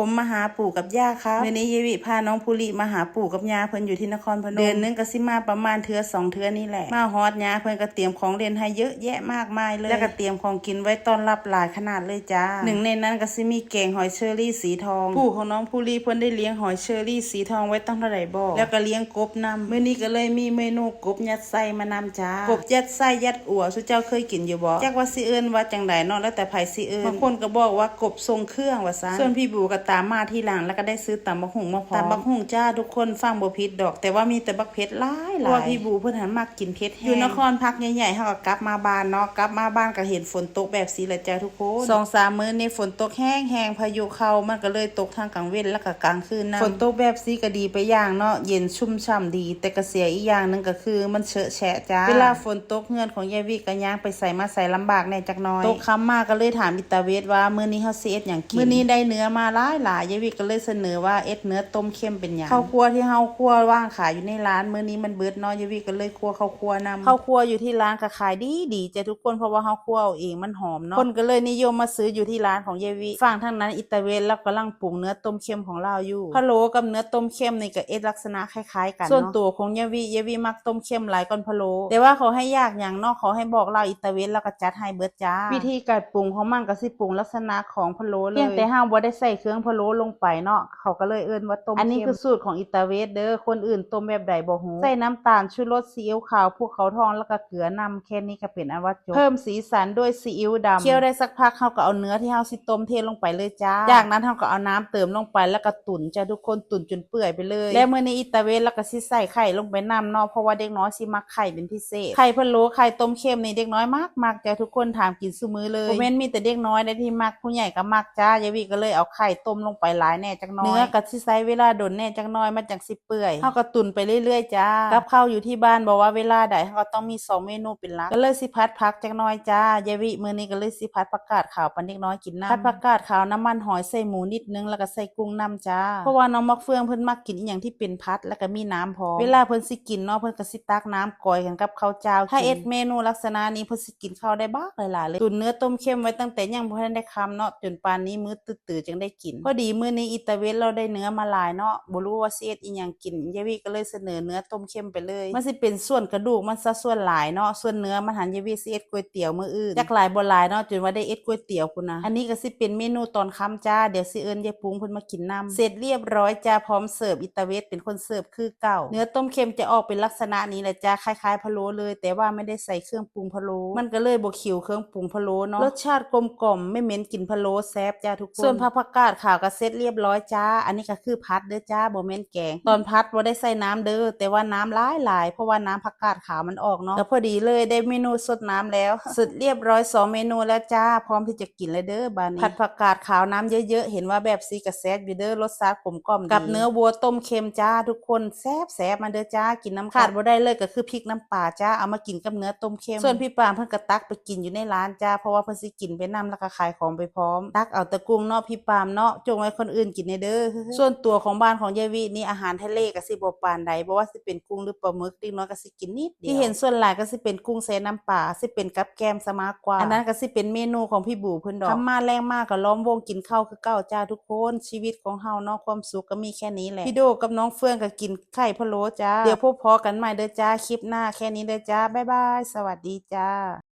ผมมาหาปู่กับย่าครับวันนี้เยวิพาน้องภูริมาหาปู่กับย่าเพิ่นอยู่ที่นครพนมเดือนหนึงก็สิมาประมาณเทือสองเทือนี่แหละมาฮอดย่าเพิ่นก็เตรียมของเล่นให้เยอะแยะมากมายเลยแล้วก็เตรียมของกินไว้ต้อนรับหลายขนาดเลยจ้าหนึ่งในนั้นก็สิมีแกงหอยเชอรี่สีทอง ปู่ของน้องภูริเพิ่นได้เลี้ยงหอยเชอรี่สีทองไว้ตั้งเท่าไหร่บ่แล้วก็เลี้ยงกบนำมื้อนี้ก็เลยมีเมนูกบยัดไส้มานำจ้ากบยัดไส้ยัดอั่วสุเจ้าเคยกินอยู่บ่จักว่าสิเอิ้นว่าจังไดเนาะแล้วแต่ไผสิเอิ้นบางคนก็บอกว่ากบทรงเครื่องว่าซั่นส่วนพี่บูก็ตามมาที่หลังแล้วก็ได้ซื้อตำบักหุ่งมาพร้อมตำบักหุ่งจ้าทุกคนฟังบ่ผิดดอก แต่ว่ามีแต่บักเผ็ดหลายหลายเพราะว่าพี่บูเพิ่นหันมักกินเผ็ดแห้งอยู่นครพักใหญ่ๆเฮาก็กลับมาบ้านเนาะกลับมาบ้านก็เห็นฝนตกแบบสีแหละจ้าทุกคนสองสามมื้อนี้ฝนตกแห้งแห้งพายุเข้ามันก็เลยตกทางกลางเว้นแล้วก็กลางคืนนำฝนตกแบบสีก็ดีไปอย่างเนาะเย็นชุ่มฉ่ำดี แต่ก็เสียอีกอย่างหนึงก็คือมันเฉอะแฉะจ้าเวลาฝนตกเฮือนของยายวิก็ย่างไปใส่มาใส่ลำบากแน่จักหน้อยตกค่ำมากก็เลยถามอิตาเวทว่ามื้อนี้เฮาสิเอ็ดหยังกินมื้อนี้ได้เนื้อมาหลายหลายยายวิก็เลยเสนอว่าเอ็ดเนื้อต้มเค็มเป็นหยังข้าวคั่วที่เฮาคั่วว่างขายอยู่ในร้านมื้อนี้มันเบิดเนาะยายวิก็เลยคั่วข้าวคั่วนำข้าวคั่วอยู่ที่ร้านก็ขายดีดีจ้ะทุกคนเพราะว่าเฮาคั่วเอาเองมันหอมเนาะคนก็เลยนิยมมาซื้ออยู่ที่ร้านของยายวิฝั่งทางนั้นอิตาเวทแล้วกำลังปรุงเนื้อต้มเค็มของเราอยู่พะโล้กับเนื้อต้มเค็มนี่ก็เอ็ดลักษณะคล้ายๆกันส่วนตัวของยายวิยายวิมักต้มเค็มหลายก่อนพะโล้แต่ว่าเขาให้ยากอย่างเนาะเขาให้บอกเราอิตาเวทแล้วก็จัดให้เบิดจ้า วิธีการปรุงของมันก็สิปรุงลักษณะของพะโล้เลยเพียงแต่ห้ามบ่ได้ใส่เครื่องพะโล้ลงไปเนาะเขาก็เลยเอิ้นว่าต้มอันนี้คือสูตรของอิตาเวทเด้อคนอื่นต้มแบบใดบ่ฮู้ใส่น้ำตาลชูรสซีอิ๊วขาวภูเขาทองแล้วก็เกลือนำแค่นี้ก็เป็นอันว่าจบเพิ่มสีสันด้วยซีอิ๊วดำเคี่ยวได้สักพักเฮาก็เอาเนื้อที่เฮาสิต้มเทลงไปเลยจ้าจากนั้นเฮาก็เอาน้ำเติมลงไปแล้วก็ตุ๋นจ้าทุกคนตุ๋นจนเปื่อยไปเลย และมื้อนี้อิตาเวทแล้วก็สิใส่ไข่ลงไปนำเนาะเพราะว่าเด็กน้อยสิมักไข่เป็นพิเศษไข่พะโล้ไข่ต้มเค็มนี่เด็กน้อยมากมักจ้าทุกคนถามกินซุมื้อเลยบ่แม่นมีแต่เด็กน้อยได้ที่มักผู้ใหญ่ก็มักจ้ายายวิก็เลยเอาไข่ต้มลงไปหลายแหน่จักหน้อยเนื้อก็สิใช้เวลาดนแหน่จักหน้อยมันจังสิเปื่อยเฮาก็ตุ๋นไปเรื่อยๆจ้ากับข้าวอยู่ที่บ้านบอกว่าเวลาใดเฮาก็ต้องมีสองเมนูเป็นหลักก็เลยสิพัดผักจักหน้อยจ้ายายวิมื้อนี้ก็เลยสิพัดผักกาดขาวปันเด็กน้อยกินน้ำพัดผักกาดขาวน้ำมันหอยใส่หมูนิดนึงแล้วก็ใส่กุ้งน้ำจ้าเพราะว่าน้องมักเฟืองเพิ่นมักกินอหยังที่เป็นพัดแล้วก็มีน้ำพอเวลาเพิ่นสิกินเนาะเพิ่นก็สิตักน้ำกอยกันกับข้าวเจ้าถ้าเอ็ดเมนูลักษณะนี้เพิ่นสิกินข้าวได้บ้ากหลายๆเลยตุ๋นเนื้อต้มเค็มไว้ตั้งแต่ยังบ่ทันได้คำเนาะจนปานนี้มื้อตื่นๆจึงได้กินพอดีมื้อนี้อิตาเวนเราได้เนื้อมาหลายเนาะบ่รู้ว่าสิเอ็ดอีหยังกินยายวิก็เลยเสนอเนื้อต้มเค็มไปเลย มันสิเป็นส่วนกระดูกมันซะส่วนหลายเนาะส่วนเนื้อมันหันยายวิสิเอ็ดก๋วยเตี๋ยวมื้ออื่นจักหลายบ่หลายเนาะจนว่าได้เอ็ดก๋วยเตี๋ยวพุ่นนะอันนี้ก็สิเป็นเมนูตอนค่ำจ้าเดี๋ยวสิเอิ้นยายปุ้งเพิ่นมากินน้ำเสร็จเรียบร้อยจ้าพร้อมเสิร์ฟอิตาเวสเป็นคนเสิร์ฟคือเก่า เนื้อต้มเค็มจะออกเป็นลักษณะนี้แหละจ้าคล้ายๆพะโล้เลย แต่ว่าไม่ได้ใส่เครื่องปรุงพะโล้มันก็เลยบ่ขิวเครื่องปรุงพะโล้เนาะรสชาติกลมกล่อมไม่เหม็นกลิ่นพะโล้แซ่บจ้าทุกคนส่วนผักผักกาดขาวก็เสร็จเรียบร้อยจ้า อันนี้ก็คือพัดเด้อจ้าบ่แม่นแกง ตอนพัดบ่ได้ใส่น้ำเด้อแต่ว่าน้ำหลายๆเพราะว่าน้ำผักกาดขาวมันออกเนาะก็พอดีเลยได้เมนูสดน้ำแล้วสุดเรียบร้อยสองเมนูแล้วจ้า พร้อมที่จะกินเลยเด้อบานนี้ผัดผักกาดขาวน้ำเยอะๆ เห็นว่าแบบซีกับแซ่บอยู่เด้อรสชาติกลมกล่อมกับเนื้อวัวต้มเค็มจ้า ทุกคนแซ่บแซ่บมาเด้อจ้ากินน้ำขาดบ่ได้เลยก็คือพริกน้ำปลาจ้าเอามากินกับเนื้อต้มเค็ม ส่วนพี่ปามเพิ่นก็ตักไปกินอยู่ในร้านจ้าเพราะว่าเพิ่นสิกินไปนํแล้วก็ขายของไปพร้อม ตักเอาแตะกุ้งเนาะพี่ปามเนาะจงไว้คนอื่นกินในเด้อ ส่วนตัวของบ้านของยายวินี่อาหารทะเลก็สิบ่ปานใดบ่ว่าสิเป็นกุ้งหรือปลาหมึกเด็กน้อยก็สิกินนิดเดียวที่เห็นส่วนหลายก็สิเป็นกุ้งใส่น้ำปลาสิเป็นกับแกล้มซะมากกว่า อันนั้นก็สิเป็นเมนูของพี่บูเพิ่นดอกทำมาแรงมากก็ล้อมวงกินข้าวคือเก่าจ้าทุกคนชีวิตของเฮาเนาะความสุขก็มีแค่นี้แหละพี่โดกับน้องเฟื่องก็กินไข่พะโล้จ้าเดี๋ยวพบพอกันใหม่เด้อจ้าคลิปหน้าแค่นี้เด้อจ้าบ๊ายบายสวัสดีจ้า